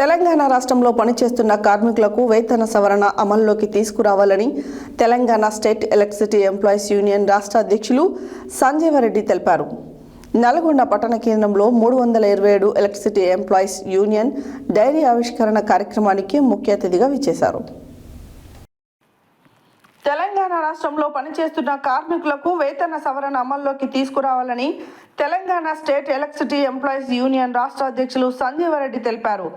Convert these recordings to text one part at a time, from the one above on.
తెలంగాణ రాష్ట్రంలో పనిచేస్తున్న కార్మికులకు వేతన సవరణ అమల్లోకి తీసుకురావాలని Telangana state electricity employees union రాష్ట్ర అధ్యక్షులు సంజీవరెడ్డి తెలిపారు. నల్గొండ పట్టణ కేంద్రంలో మూడు వందల ఇరవై ఏడు ఎలక్ట్రిసిటీ ఎంప్లాయీస్ యూనియన్ డైరీ ఆవిష్కరణ కార్యక్రమానికి ముఖ్య అతిథిగా విచ్చేశారు. తెలంగాణ రాష్ట్రంలో పనిచేస్తున్న కార్మికులకు వేతన సవరణ అమల్లోకి తీసుకురావాలని Telangana state electricity employees union రాష్ట్ర అధ్యక్షులు సంజీవరెడ్డి తెలిపారు.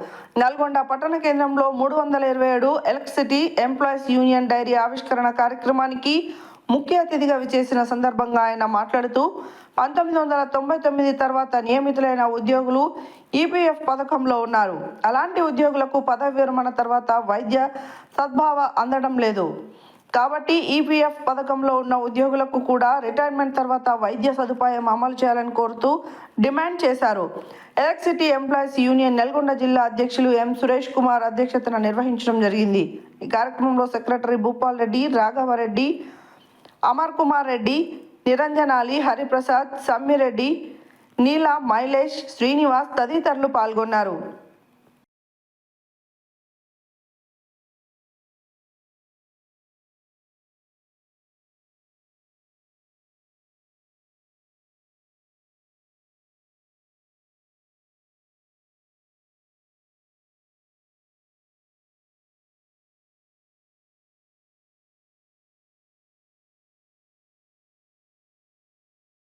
నల్గొండ పట్టణ కేంద్రంలో మూడు వందల ఇరవై ఏడు ఎలక్ట్రిసిటీ ఎంప్లాయీస్ యూనియన్ డైరీ ఆవిష్కరణ కార్యక్రమానికి ముఖ్య అతిథిగా విచేసిన సందర్భంగా ఆయన మాట్లాడుతూ పంతొమ్మిది వందల తొంభై తొమ్మిది తర్వాత నియమితులైన ఉద్యోగులు ఈపీఎఫ్ పథకంలో ఉన్నారు. అలాంటి ఉద్యోగులకు పదవి విరమణ తర్వాత వైద్య సద్భావ అందడం లేదు. కాబట్టి ఈపీఎఫ్ పథకంలో ఉన్న ఉద్యోగులకు కూడా రిటైర్మెంట్ తర్వాత వైద్య సదుపాయం అమలు చేయాలని కోరుతూ డిమాండ్ చేశారు. ఎలక్ట్రిసిటీ ఎంప్లాయీస్ యూనియన్ నల్గొండ జిల్లా అధ్యక్షులు ఎం సురేష్ కుమార్ అధ్యక్షతన నిర్వహించడం జరిగింది. ఈ కార్యక్రమంలో సెక్రటరీ భూపాల్ రెడ్డి రాఘవరెడ్డి అమర్ కుమార్ రెడ్డి నిరంజనాలి హరిప్రసాద్ సమ్మిరెడ్డి నీల మైలేష్ శ్రీనివాస్ తదితరులు పాల్గొన్నారు.